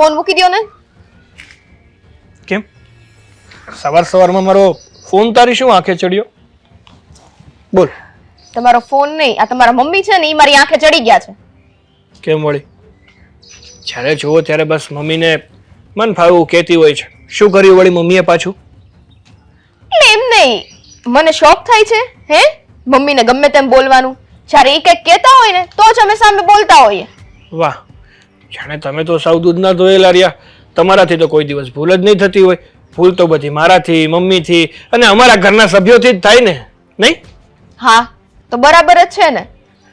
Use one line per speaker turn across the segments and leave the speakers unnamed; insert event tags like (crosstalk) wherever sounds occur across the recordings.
Phone મૂકી દ્યો ને.
કેમ? સવાર સવારમાં મારો ફોન તારી શું આંખે ચડ્યો? બોલ.
તમારો ફોન નહીં આ તમારા મમ્મી છે ને એ મારી આંખે ચડી ગયા છે.
કેમ વળી? જ્યારે જુઓ ત્યારે બસ મમ્મીને મન ફાવું કહેતી હોય છે. શું કર્યું વળી મમ્મીએ પાછું?
એમ નહીં મને શોખ થાય છે હે? મમ્મીને ગમે તેમ બોલવાનું. જ્યારે એ કંઈક કહેતા હોય ને તો જ અમે સામે બોલતા હોઈએ.
વાહ જાણે તમે તો સાવ દૂધના ધોયેલા રહ્યા. તમારાથી તો કોઈ દિવસ ભૂલ જ નહીં થતી હોય. ભૂલ તો બધી મારાથી મમ્મીથી અને અમારા ઘરના સભ્યોથી જ થાય ને નહીં?
હા તો બરાબર જ છે ને.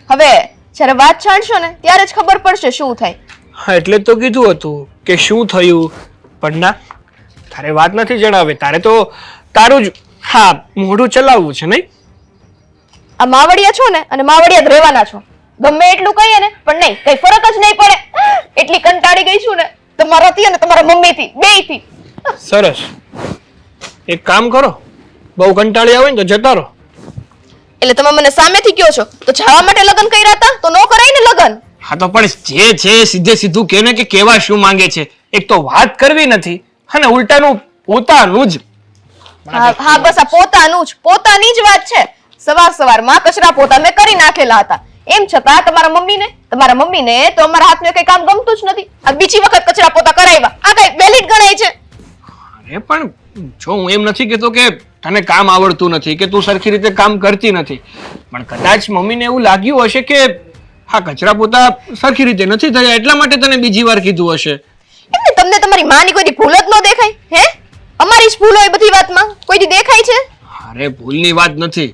હવે જ્યારે વાત છાણશો ને ત્યારે જ ખબર પડશે શું થાય.
હા એટલે જ તો કીધું હતું કે શું થયું. પણ ના તારે વાત નથી જણાવે તારે તો તારું જ હા મોઢું ચલાવવું છે નહીં?
આ માવડિયા છો ને અને માવડિયા જ રહેવાના છો. ગમે એટલું કહીએ ને પણ નહીં કઈ ફરક જ નહીં પડે. એટલી કંટાળી ગઈ છું ને તમારાથી અને તમારા મમ્મીથી બેયથી.
સરસ. એક કામ કરો બહુ કંટાળી આવે ને તો જતા રહો.
એટલે તમે મને સામેથી કહો છો તો જવા માટે લગ્ન કર્યા હતા? તો નો કરાય ને લગ્ન?
હા તો પણ જે છે સીધે સીધું કે ને કે કેવા શું માંગે છે. એક તો વાત કરવી નથી અને ઉલટાનું પોતાનું જ.
હા હા બસ આ પોતાનું જ પોતાની જ વાત છે. સવાર સવારમાં કચરા પોતા મેં કરી નાખેલા હતા. એમ છતાં તમારા મમ્મીને તમારા મમ્મીને તો અમારા હાથનું કઈ કામ ગમતું જ નથી. આ બીજી વખત કચરા પોતા કરાવ્યા. આ કઈ વેલિડ ગણાય છે?
અરે પણ જો હું એમ નથી કહેતો કે તને કામ આવડતું નથી કે તું સરખી રીતે કામ કરતી નથી. પણ કદાચ મમ્મીને એવું લાગ્યું હશે કે હા કચરા પોતા સરખી રીતે નથી થયા એટલા માટે તને બીજી વાર કીધું હશે.
એમને તમને તમારી માની કોઈ દી ભૂલ જ ન દેખાય હે? અમારી જ ભૂલ હોય બધી વાતમાં. કોઈ દી દેખાય છે?
અરે ભૂલની વાત નથી.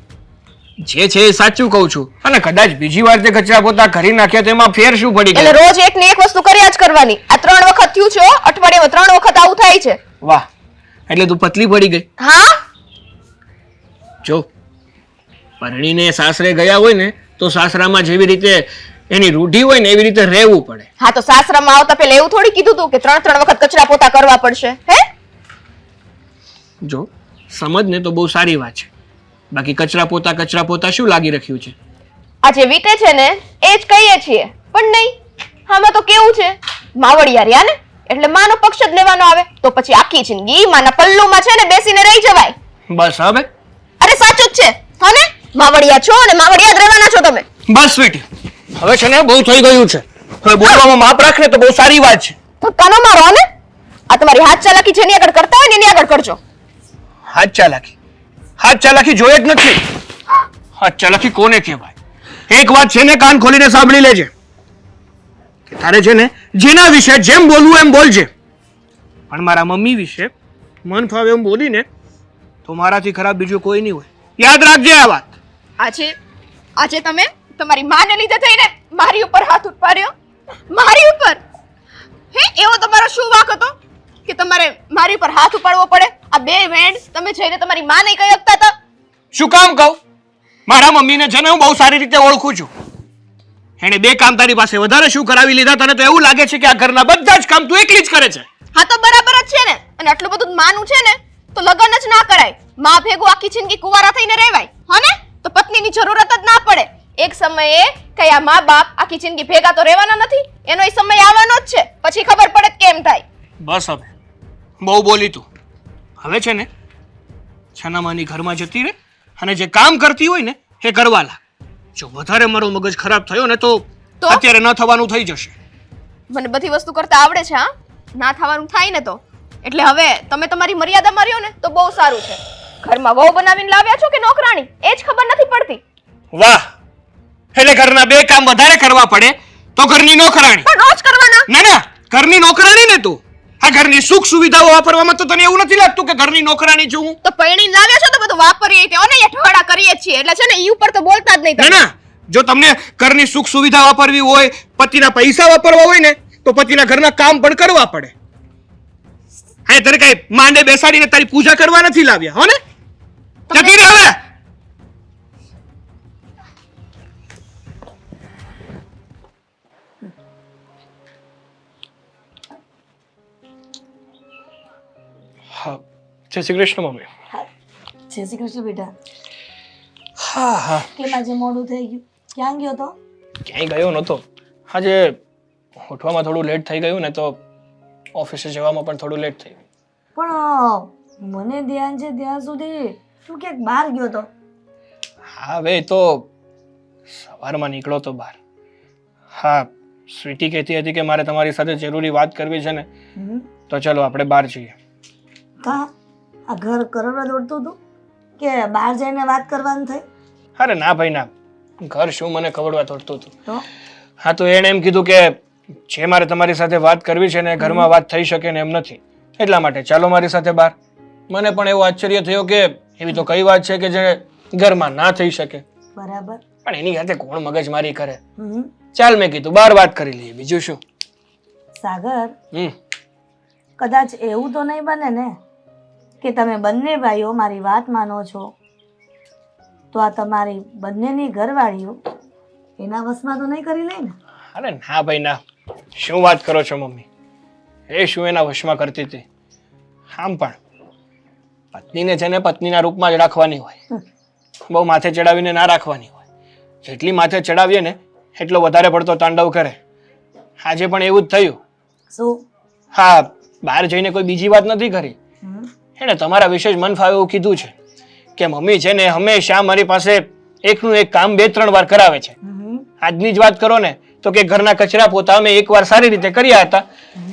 જે છે એ સાચું કહું છું. અને કદાચ બીજી વાર જે કચરા પોતા કરી નાખ્યા તેમાં ફેર શું પડી
એટલે રોજ એક ને એક વસ્તુ કર્યા જ કરવાની. આ ત્રણ વખત થયું છે. અઠવાડિયામાં ત્રણ વખત આવું થાય છે.
વાહ. એટલે તું પતલી પડી ગઈ.
હા?
જો પરણીને સાસરે ગયા હોય ને તો સાસરામાં જેવી રીતે એની રૂઢી હોય ને એવી રીતે રહેવું પડે.
હા તો સાસરામાં આવતા પહેલા એવું થોડી કીધું તું કે ત્રણ ત્રણ વખત કચરા પોતા કરવા પડશે હે?
જો સમજ ને તો બહુ સારી વાત છે. બાકી કચરા પોતા કચરા પોતા શું લાગી રાખ્યું છે?
આ જે વીતે છે ને એ જ કહીએ છીએ. પણ નહીં આમાં તો કેવું છે? માવડિયા રહ્યા ને એટલે માનો પક્ષ જ લેવાનો આવે તો પછી આખી જિંદગી માના પલ્લુમાં છે ને બેસીને રહી જવાય.
બસ હવે?
અરે સાચું જ છે. હા માવડિયા છો અને માવડિયા જ રહેવાના છો તમે.
બસ સ્વીટી હવે છે ને બહુ થઈ ગયું છે. હવે બોલવામાં માપ રાખ ને તો બહુ સારી વાત છે.
ધક્કા ન મારો ને? આ તમારી હાથ ચાલાકી જેની આગળ કરતા હોય ને એની આગળ કરજો.
હાથ ચાલાકી હાથ ચાલાકી જોઈએ જ નથી. હાથ ચાલાકી કોને કહેવાય? એક વાત છે ને, કાન ખોલીને સાંભળી લેજે. કે તારે છે ને, જેના વિશે જેમ બોલવું એમ બોલજે. પણ મારા મમ્મી વિશે મન ફાવે એમ બોલીને તો મારાથી ખરાબ બીજું કોઈ નહીં હોય. યાદ રાખજે આ વાત.
આજે આજે તમે તમારી માને લીધે થઈને મારી ઉપર હાથ ઉપાડ્યો. મારી ઉપર? હે, એવો તમારો શું વાક હતો? કે તમારે મારી ઉપર હાથ ઉપાડવો પડે? આ બે વેન્ડ તમે જઈને તમારી માને કહી શકતા હતા
શું કામ કહું? મારા મમ્મીને છે ને હું બહુ સારી રીતે ઓળખું છું. એણે બે કામ તારી પાસે વધારે શું કરાવી લીધા? તને તો એવું લાગે છે કે આ ઘરના બધા જ કામ તું એકલી જ કરે છે.
હા તો બરાબર જ છે ને. અને આટલું બધું માનું છે ને તો લગ્ન જ ના કરાય. માં ભેગું આખી જિંદગી કુંવારા થઈને રહેવાય. હને તો પત્નીની જરૂરત જ ના પડે. એક સમયે કયા મા બાપ આખી જિંદગી ભેગા તો રહેવાના નથી. એનો એ સમય આવવાનો જ છે. પછી ખબર પડે કેમ થાય.
બસ હવે. બહુ બોલી તું. હવે છે ને છાનામાની ઘરમાં જતી રહે અને જે કામ કરતી હોય ને એ કરવા લાગ જો વધારે મારો મગજ ખરાબ થયો ને તો
તો?
અત્યારે ન થવાનું થઈ જશે.
મને બધી વસ્તુ કરતા આવડે છે હા? ના થવાનું થાય ને તો. એટલે હવે તમે તમારી મર્યાદા માર્યો ને તો બહુ સારું છે. ઘરમાં વહુ બનાવીને લાવ્યા છો કે નોકરાણી? એ જ ખબર નથી પડતી.
વાહ! એટલે ઘરના બે કામ વધારે કરવા પડે તો ઘરની નોકરાણી.
પણ રોજ કરવાના?
ના ના ઘરની નોકરાણી ને તું. આ ઘરની સુખ સુવિધાઓ વાપરવામાં તો તને એવું નથી લાગતું કે ઘરની નોકરાણી છું હું?
તો પૈણી લાવ્યા છો તો બધું વાપરીએ કે ઓને અઠવાડા કરીએ છીએ. એટલે છે ને ઈ ઉપર તો બોલતા જ નહીં
ના ના. જો તમને ઘરની સુખ સુવિધા વાપરવી હોય પતિના પૈસા વાપરવા હોય ને તો પતિના ઘરના કામ પણ કરવા પડે. હા તારે કઈ માંડે બેસાડીને તારી પૂજા કરવા નથી લાવ્યા હો ને? જતી રહે હવે હા. જય શ્રી કૃષ્ણ મમ્મી.
જય શ્રી કૃષ્ણ બેટા.
હા હા.
કેમ આજે મોડું થઈ ગયું? ક્યાં ગયો તો?
ક્યાંય ગયો નહોતો. આજે ઉઠવામાં થોડું લેટ થઈ ગયું ને તો ઓફિસે જવામાં પણ થોડું લેટ થઈ
પણ મને ધ્યાન છે ત્યાં સુધી. તું ક્યાંક બહાર ગયો તો?
હા હવે તો સવારમાં નીકળો તો બહાર. હા સ્વીટી કહેતી હતી કે મારે તમારી સાથે જરૂરી વાત કરવી છે ને. તો ચલો આપણે બહાર જઈએ.
કા આ ઘર કરવા દોડતું હતું કે બહાર જઈને વાત કરવાની થઈ
અરે ના ભાઈ ના. ઘર શું મને ખબરવા તોડતું હતું? હા તો એણે એમ કીધું કે જે મારે તમારી સાથે વાત કરવી છે ને ઘરમાં વાત થઈ શકે ને એમ નથી. એટલા માટે ચાલો મારી સાથે બહાર. મને પણ એવું આશ્ચર્ય થયો કે એવી તો કઈ વાત છે કે જે ઘરમાં ના થઈ શકે.
બરાબર.
પણ એની સાથે કોણ મગજમારી કરે?
હમ.
ચાલ મેં કીધું બહાર વાત કરી લઈએ બીજું શું?
સાગર
હમ.
કદાચ એવું તો નહીં બને ને કે તમે બંને ભાઈઓ મારી વાત માનો છો તો આ તમારી બંનેની ઘરવાળીઓ એના વશમાં તો નહીં કરી લે ને
અરે ના ભાઈ ના. શું વાત કરો છો મમ્મી? એ શું એના વશમાં કરતી હતી? આમ પણ. પત્નીને છે ને પત્નીના રૂપમાં જ રાખવાની હોય. બહુ માથે ચડાવીને ના રાખવાની હોય. જેટલી માથે ચડાવીએ ને એટલો વધારે પડતો તાંડવ કરે. આજે પણ એવું જ થયું.
શું?
હા બહાર જઈને કોઈ બીજી વાત નથી કરી? એણે તમારા વિશે જ મન ફાવે એવું કીધું છે કે મમ્મી છે ને હંમેશા મારી પાસે એકનું એક કામ બે ત્રણ વાર કરાવે છે. આજની જ વાત કરો ને તો કે ઘરના કચરા પોતા અમે એકવાર સારી રીતે કર્યા હતા.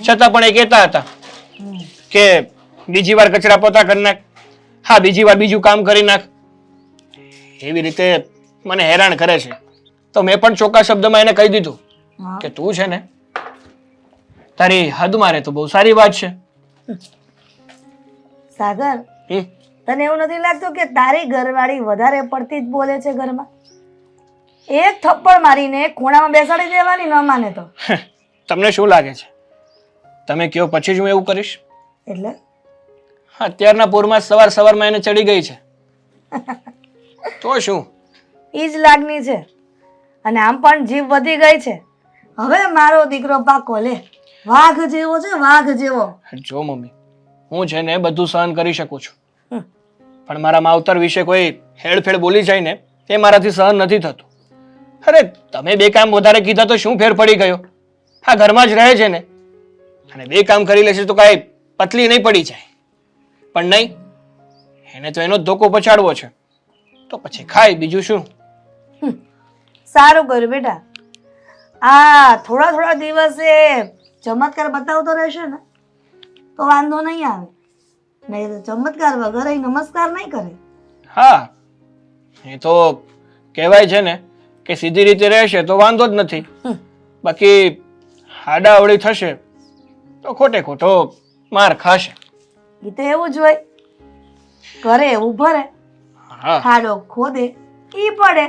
છતાં પણ એ કહેતા હતા કે બીજી વાર કચરા પોતા કરી નાખ. હા બીજી વાર બીજું કામ કરી નાખ. એવી રીતે મને હેરાન કરે છે. તો મેં પણ ચોખ્ખા શબ્દમાં એને કહી દીધું કે તું છે ને તારી હદ મારે તો બહુ સારી વાત છે.
સાગર. તને એવું નથી લાગતું કે તારી ઘરવાળી વધારે પડતી જ બોલે છે ઘરમાં? એક થપ્પડ મારીને ખૂણામાં બેસાડી દેવાની ન માને તો.
તમને શું લાગે છે? તમે કયો પછી જ હું એવું કરીશ?
એટલે?
અત્યારના પૂરમાં સવાર સવારમાં એને ચડી ગઈ છે. (laughs) તો શું?
એ જ લાગણી છે. અને આમ પણ જીવ વધી ગઈ છે. હવે મારો દીકરો પાકો લે. વાઘ જેવો છે વાઘ જેવો.
જો મમ્મી હું છે ને બધું સહન કરી શકું છું. પણ મારા માવતર વિશે કોઈ હેડફેડ બોલી જાય ને તે મારાથી સહન નથી થતું. અરે તમે બે કામ વધારે કીધા તો શું ફેર પડી ગયો? હા ઘરમાં જ રહે છે ને. અને બે કામ કરી લેશે તો કાંઈ પતલી નહીં પડી જાય. પણ નહીં એને તો એનો ધોકો પછાડવો છે. તો પછી ખાય બીજું શું?
સારું કર્યું બેટા. આ થોડા થોડા દિવસે ચમત્કાર બતાવતો રહેશે ને. તો વાંધો નહીં આવે. નહીં તો ચમત્કાર વગર એ નમસ્કાર નહીં કરે.
હા એ તો કહેવાય છે ને કે સીધી રીતે રહેશે તો વાંધો જ નથી. બાકી હાડાવડી થશે તો ખોટે ખોટો માર ખાશે.
એ તો એવું જ હોય. કરે એવું ભરે ખાડો ખોદે ઈ પડે.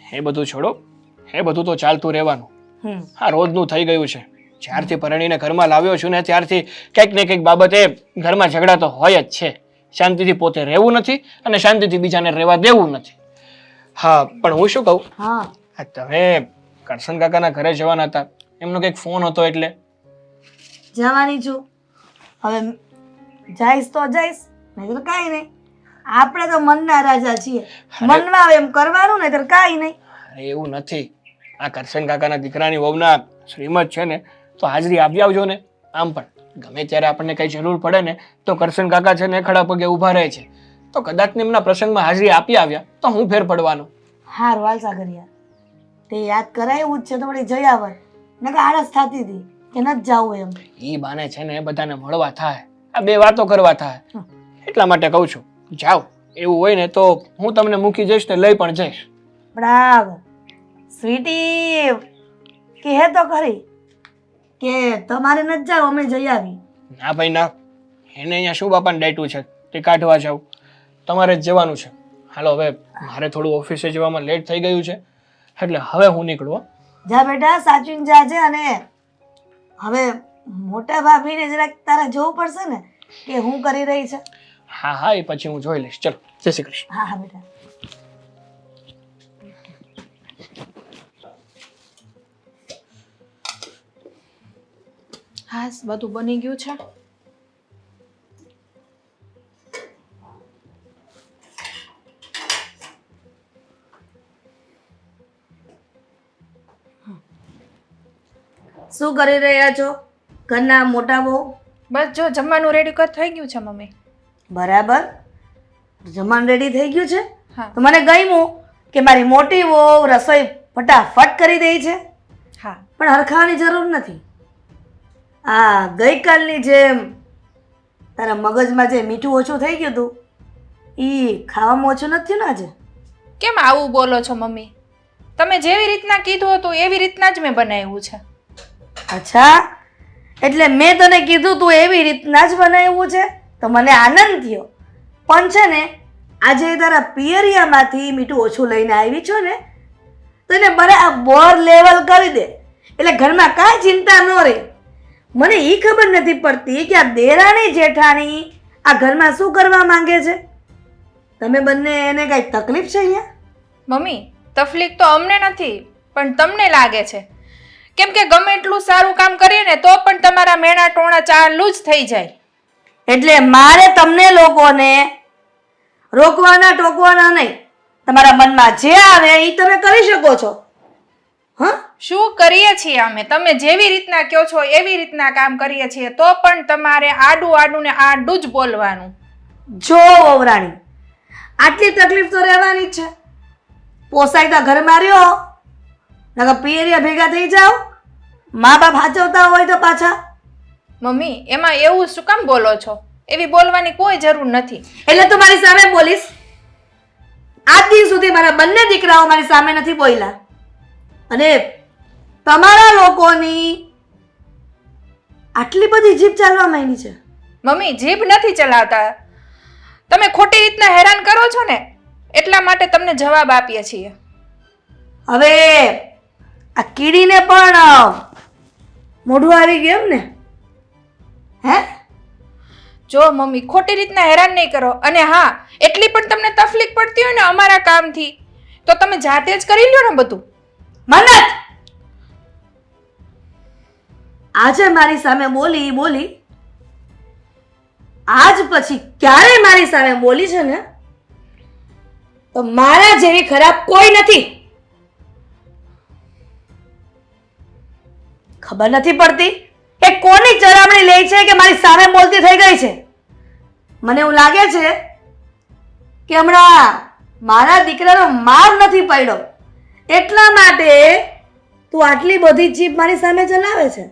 એ બધું છોડો એ બધું તો ચાલતું રહેવાનું. હા રોજનું થઈ ગયું છે. જ્યારથી પરણીને ઘરમાં લાવ્યો છું ને ત્યારથી કંઈક ને કંઈક બાબતે ઘરમાં ઝઘડા તો હોય જ છે. શાંતિથી પોતે રહેવું નથી અને શાંતિથી બીજાને રહેવા દેવું નથી. હા પણ હું શું કહું?
હા.
તમે કરશન કાકાના ઘરે જવાના હતા. એમનો કંઈક ફોન હતો એટલે.
જવાની છું. હવે જઈશ તો જઈશ નહીં તો કાંઈ નહીં. આપણે તો મનના રાજા છીએ. મનમાં આવે એમ કરવાનું નહીં તો કાંઈ નહીં.
અરે એવું નથી. આ કરશન કાકાના દીકરાની વહુના શ્રીમદ છે ને તો હાજરી આપી આવજો ને. આમ પણ ગમે ત્યારે આપણને કઈ જરૂર પડે ને તો કરશન કાકા છે ને ખડા પગે ઊભા રહે છે. તો કદાચ ને એમના પ્રસંગમાં હાજરી આપી આવ્યા તો હું ફેર પડવાનો.
હાર વાલ સાગરિયા. તે યાદ કરાય એવું જ છે તો વળી જઈ ને કે આળસ થતી હતી કે નથી જાવું એમ.
ઈ બાને છે ને બધાને મળવા થાય. આ બે વાતો કરવા થાય. એટલા માટે કહું છું જાઓ. એવું હોય ને તો હું તમને મૂકી જઈશ ને લઈ પણ જઈશ.
બરાબર સ્વીટી કે હે તો ખરી? કે તમારે નથી જાવ અમે જઈ આવી.
ના ભાઈ ના. એને અહીંયા શું બાપાને ડાયટું છે? તે કાઢવા જાવ. તમારે જ જવાનું છે. હાલો હવે મારે થોડું ઓફિસે જવામાં લેટ થઈ ગયું છે. એટલે હવે હું નીકળું.
જા બેટા સાચવીને જાજે અને હવે મોટા ભાભીને જરાક તારે જોવું પડશે ને? કે હું કરી રહી છે?
હા હા એ પછી હું જોઈ લઈશ. ચલો જય શ્રી કૃષ્ણ.
હા હા બેટા.
હાસ બધું બની ગયું છે.
શું કરી રહ્યા છો? ઘરના મોટા બહુ
બસ જો જમવાનું રેડી કર થઈ ગયું છે મમ્મી.
બરાબર. જમવાનું રેડી થઈ ગયું છે?
હા.
તો મને ગમ્યું કે મારી મોટી વહુ રસોઈ ફટાફટ કરી દે છે.
હા.
પણ હરખાવાની જરૂર નથી. આ ગઈકાલની જેમ તારા મગજમાં જે મીઠું ઓછું થઈ ગયું હતું એ ખાવામાં ઓછું નથી ને આજે?
કેમ આવું બોલો છો મમ્મી? તમે જેવી રીતના કીધું હતું એવી રીતના જ મેં બનાવ્યું છે.
અચ્છા એટલે મેં તને કીધું તું એવી રીતના જ બનાવ્યું છે? તો મને આનંદ થયો. પણ છે ને આજે તારા પિયરિયામાંથી મીઠું ઓછું લઈને આવી છો ને તો એને બરાબર લેવલ કરી દે. એટલે ઘરમાં કાંઈ ચિંતા ન રહે. મને એ ખબર નથી પડતી કે આ દેરાણી જેઠાણી આ ઘરમાં શું કરવા માંગે છે? તમે બંને એને કાંઈ તકલીફ છે અહીંયા?
મમ્મી તકલીફ તો અમને નથી પણ તમને લાગે છે. કેમ કે ગમે એટલું સારું કામ કરીએ ને તો પણ તમારા મેણા ટોણા ચાલુ જ થઈ જાય.
એટલે મારે તમને લોકોને રોકવાના ટોકવાના નહીં. તમારા મનમાં જે આવે એ તમે કરી શકો છો. હા?
શું કરીએ છીએ અમે? તમે જેવી રીતના કહો છો એવી રીતના કામ કરીએ છીએ તો પણ તમારે આડું આડું ને આડું જ બોલવાનું.
જો વવરાણી આટલી તકલીફ તો રહેવાની જ છે. પોસાય તો ઘરમાં રહ્યો નકર પિયરિયા ભેગા થઈ જાઓ મા બાપ હાચવતા હોય તો પાછા.
મમ્મી એમાં એવું શું કામ બોલો છો? એવી બોલવાની કોઈ જરૂર નથી.
એટલે તું મારી સામે બોલીશ. આજ દિન સુધી મારા બંને દીકરાઓ મારી સામે નથી બોલ્યા. અને તમારા લોકોની આટલી બધી જીભ ચાલવા માંડી છે.
મમ્મી જીભ નથી ચલાવતા. તમે ખોટી રીતના હેરાન કરો છો ને એટલા માટે તમને જવાબ આપીએ છીએ.
હવે આ કીડીને પણ મોઢું આવી ગયું ને હે?
જો મમ્મી ખોટી રીતના હેરાન નહીં કરો. અને હા એટલી પણ તમને તકલીફ પડતી હોય ને અમારા કામથી તો તમે જાતે જ કરી લ્યો ને બધું.
મન્નત! આજે મારી સામે બોલી બોલી. આજ પછી ક્યારે મારી સામે બોલી છે ને, તો મારા જેવી ખરાબ કોઈ નથી. ખબર નથી પડતી કે કોની ચરામણી લે છે કે મારી સામે બોલતી થઈ ગઈ છે. મને એવું લાગે છે કે હમણાં મારા દીકરાનો માર નથી પડ્યો. એટલા માટે તું આટલી બધી જીભ મારી સામે ચલાવે છે.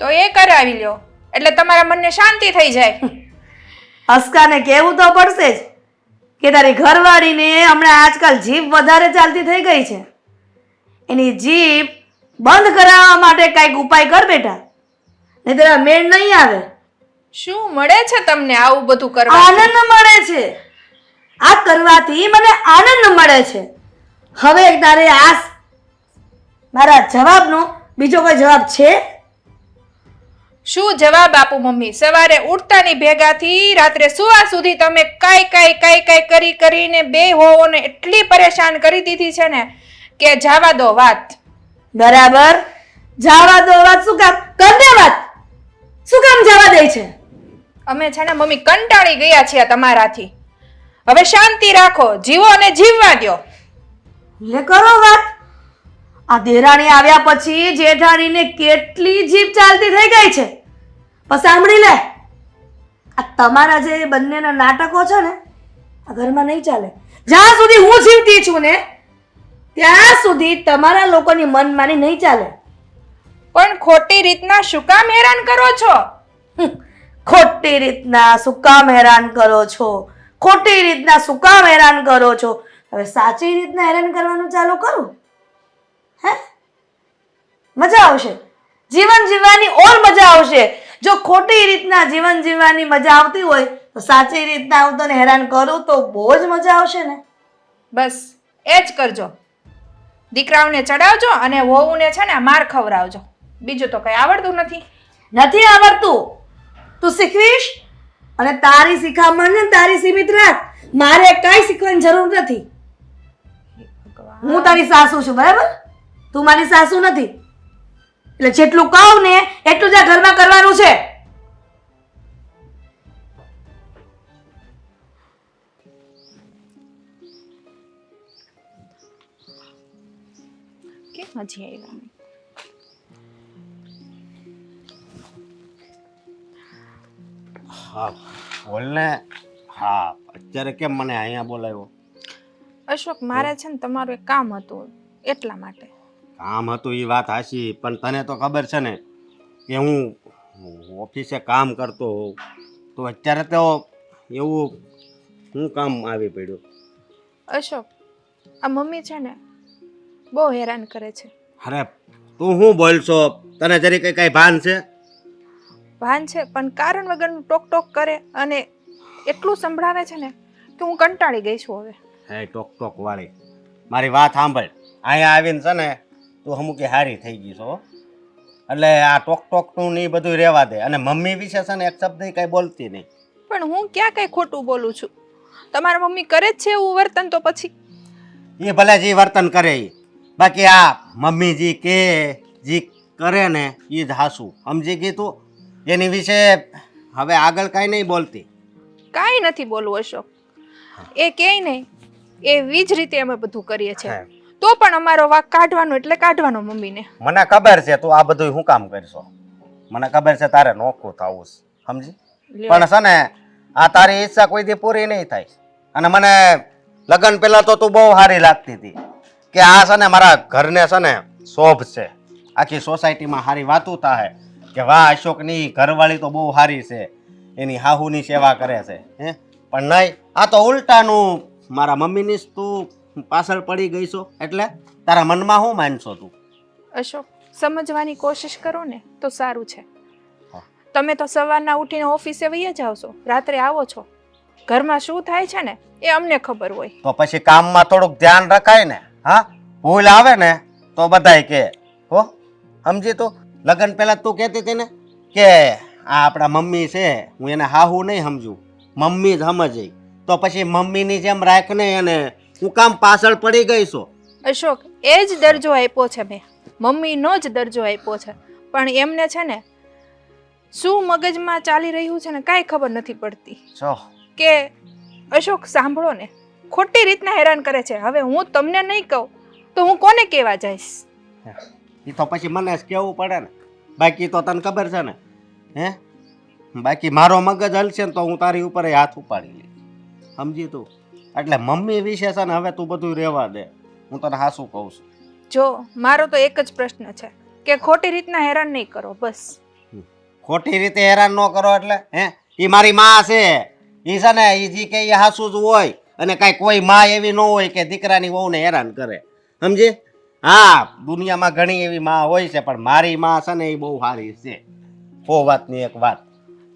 તો એ કરાવી લ્યો. એટલે તમારા મનને શાંતિ થઈ જાય.
હસકાને કહેવું તો પડશે જ કે તારી ઘરવાળીને હમણાં આજકાલ જીભ વધારે ચાલતી થઈ ગઈ છે. એની જીભ બંધ કરાવવા માટે કાંઈક ઉપાય કર બેટા. નહીં તારા મેળ નહીં આવે.
શું મળે છે તમને આવું બધું કરવા?
આનંદ મળે છે. આ કરવાથી મને આનંદ મળે છે. હવે તારે આ મારા જવાબનો બીજો કોઈ જવાબ છે?
શું જવાબ આપું મમ્મી? સવારે ઉઠતાની ભેગાથી રાત્રે સુવા સુધી તમે કાંઈ કાંઈ કાંઈ કાંઈ કરી કરીને બે હોવોને એટલી પરેશાન કરી દીધી છે ને કે જાવા દો વાત.
બરાબર. જવા દો વાત શું કામ? કર દે વાત. શું કામ જવા દે છે?
અમે છે ને મમ્મી કંટાળી ગયા છીએ તમારાથી. હવે શાંતિ રાખો જીવો અને જીવવા દ્યો.
લે કરો વાત. આ દેરાણી આવ્યા પછી જેઠાણીને કેટલી જીભ ચાલતી થઈ ગઈ છે? પણ સાંભળી લે. આ તમારા જે બંનેના નાટકો છે ને આ ઘરમાં નહીં ચાલે. જ્યાં સુધી હું જીવતી છું ને ત્યાં સુધી તમારા લોકોની મનમાની નહીં ચાલે.
પણ ખોટી રીતના શું કામ હેરાન કરો છો?
ખોટી રીતના શું કામ હેરાન કરો છો? ખોટી રીતના શું કામ હેરાન કરો છો? હવે સાચી રીતના હેરાન કરવાનું ચાલુ કરું? હે? મજા આવશે. જીવન જીવવાની ઓર મજા આવશે. જો ખોટી રીતના જીવન જીવવાની મજા આવતી હોય તો સાચી રીતના હું તને હેરાન કરું તો બહુ જ મજા આવશે ને.
બસ એ જ કરજો. દીકરાઓને ચડાવજો અને વહુને છે ને માર ખવડાવજો. બીજું તો કઈ આવડતું નથી.
નથી આવડતું. તું શીખવીશ? અને તારી શીખામણ ને તારી સીમિત રાખ. મારે કાંઈ શીખવાની જરૂર નથી. હું તારી સાસુ છું બરાબર? તું મારી સાસુ નથી. એટલે જેટલું કહું ને એટલું જ આ ઘરમાં કરવાનું છે.
કેમ હજી આવ્યા નહીં?
હા બોલને. હા અત્યારે કેમ મને અહીંયા બોલાવ્યો?
અશોક મારે છે ને તમારું એક કામ હતું એટલા માટે.
કામ હતું એ વાત હાશી પણ તને તો ખબર છે ને કે હું ઓફિસે કામ કરતો હોઉં તો અત્યારે તો એવું હું કામ આવી પડ્યું?
અશોક આ મમ્મી છે ને બહુ હેરાન કરે છે.
અરે તું શું બોલશો? તને જરી કઈ કઈ ભાન છે?
ભાન છે પણ કારણ વગરનું ટોક ટોક કરે અને એટલું સંભળાવે છે ને કે હું કંટાળી ગઈ છું હવે.
હે ટોક ટોક વાળી મારી વાત સાંભળ. અહીંયા આવીને છે ને તું અમુક હારી થઈ ગઈ છો એટલે આ ટોક ટોકનું ને એ બધું રહેવા દે. અને મમ્મી વિશે છે ને એક શબ્દ કઈ બોલતી નહીં.
પણ હું ક્યાં કઈ ખોટું બોલું છું? તમારા મમ્મી કરે જ છે એવું વર્તન તો પછી?
એ ભલે જે વર્તન કરે એ બાકી આ મમ્મી જે કે જે કરે ને એ જ હાસું. સમજી ગઈ તું? એની વિશે હવે આગળ કાંઈ નહીં બોલતી.
કાંઈ નથી બોલવું અશોક. એ કહે નહીં એવી જ રીતે અમે બધું કરીએ છીએ. તો પણ અમારો વાક કાઢવાનો એટલે કાઢવાનો મમ્મીને.
મને ખબર છે તું આ બધું હું કામ કરશો? મને ખબર છે તારે નોખું થવું છે સમજી? પણ છે ને આ તારી ઈચ્છા કોઈ દી પૂરી નહીં થાય. અને મને લગ્ન પહેલા તો તું બહુ સારી લાગતી હતી કે આ છે ને મારા ઘરને છે ને શોભ છે. આખી સોસાયટીમાં સારી વાતું થાય કે વાહ અશોકની ઘરવાળી તો બહુ સારી છે એની હાહુની સેવા કરે છે હે? પણ નહીં આ તો ઉલટાનું મારા મમ્મીની જ તું પાછળ પડી ગઈ છો એટલે તારા મનમાં શું માનશો તું?
અશોક સમજવાની કોશિશ કરો ને તો સારું છે. તમે તો સવારના ઉઠીને ઓફિસે વહી જાઓ છો રાત્રે આવો છો. ઘરમાં શું થાય છે ને એ અમને ખબર હોય.
તો પછી કામમાં થોડુંક ધ્યાન રખાય ને હા? ભૂલ આવે ને તો બધાય કે હો? સમજી તો? લગ્ન પહેલા તું કહેતી હતી ને કે આ આપણા મમ્મી છે હું એને હાહુ નહીં સમજું. મમ્મી જ સમજે. તો પછી મમ્મીની જેમ રાખ ને એને હું કામ પાછળ પડી ગઈ છો.
અશોક એ જ દરજ્જો આપ્યો છે મેં. મમ્મીનો જ દરજ્જો આપ્યો છે. પણ એમને છે ને શું મગજમાં ચાલી રહ્યું છે ને કાંઈ ખબર નથી પડતી. કે અશોક સાંભળો ને. ખોટી રીતના હેરાન કરે છે. હવે હું તમને નહીં કહું તો હું કોને કહેવા જઈશ?
એ તો પછી મને જ કહેવું પડે ને. બાકી તો તને ખબર છે ને. હે? બાકી મારો મગજ હલશે ને તો હું તારી ઉપર હાથ ઉપાડી લઈશ. સમજી તું? એટલે મમ્મી વિશે છે ને હવે તું બધું રહેવા દે. હું તને હાસું કહું છું.
જો મારો તો એક જ પ્રશ્ન છે કે ખોટી રીતના હેરાન નહીં કરો બસ.
ખોટી રીતે હેરાન ન કરો એટલે હે? એ મારી માં છે. એ છે ને એ જે કે એ હાસુ જ હોય અને કાંઈ કોઈ માં એવી ન હોય કે દીકરાની વહુને હેરાન કરે. સમજી? હા દુનિયામાં ઘણી એવી માં હોય છે પણ મારી માં છે ને એ બહુ સારી છે. ઓ વાતની એક વાત.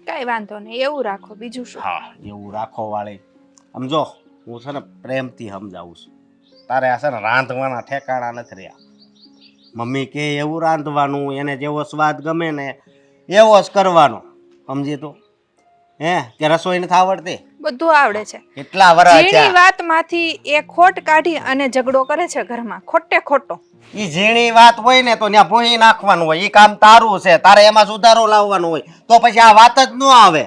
કાંઈ વાંધો નહીં એવું રાખો બીજું શું?
હા એવું રાખો વાળી. સમજો? હું છે ને પ્રેમથી સમજાવું છું. તારે આ છે ને રાંધવાના ઠેકાણા નથી રહ્યા. મમ્મી કે એવું રાંધવાનું એને જેવો સ્વાદ ગમે ને એવો જ કરવાનો. સમજી તું? હે કે રસોઈ નથી આવડતી?
બધું આવડે છે.
કેટલા વર્ષ
ઝીણી વાતમાંથી એ ખોટ કાઢી અને ઝઘડો કરે છે ઘરમાં ખોટે ખોટો.
ઈ ઝીણી વાત હોય ને તો ત્યાં ભોઈ નાખવાનું હોય ઈ કામ તારું છે તારે એમાં સુધારો લાવવાનો હોય તો પછી આ વાત જ ન આવે.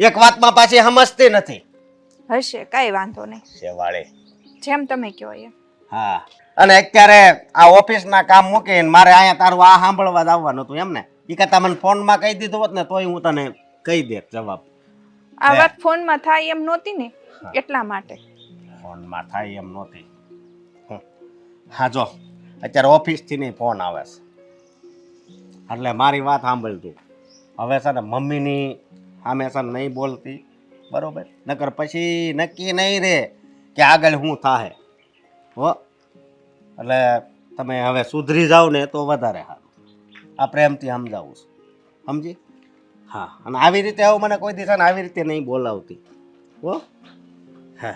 એક વાતમાં પાછી સમજતી નથી.
હશે કઈ વાંધો નહીં.
શેવાળે
જેમ તમે કહો એમ.
હા. અને અત્યારે આ ઓફિસના કામ મૂકીને મારે અહીંયા તારું આ સાંભળવા જ આવવાનું હતું એમ ને એ કરતા મને ફોનમાં કહી દીધું હોત ને તોય હું તને કહી દે જવાબ.
આ. વાત ફોનમાં થાય એમ નહોતી ને એટલા માટે.
ફોનમાં થાય એમ નહોતી. હા જો. અત્યારે ઓફિસથી નહીં ફોન આવે છે. એટલે મારી વાત સાંભળ હવે છે ને મમ્મીની સામે છે નહીં બોલતી. બરોબર? નકર પછી નક્કી નહીં રે કે આગળ શું થાય હો? એટલે તમે હવે સુધરી જાવ ને તો વધારે સારું. આ પ્રેમથી સમજાવું છું. સમજી? હા, અને આવી રીતે આવું મને કોઈ દિવસ આવી રીતે નહીં બોલાવતી. હો? હા.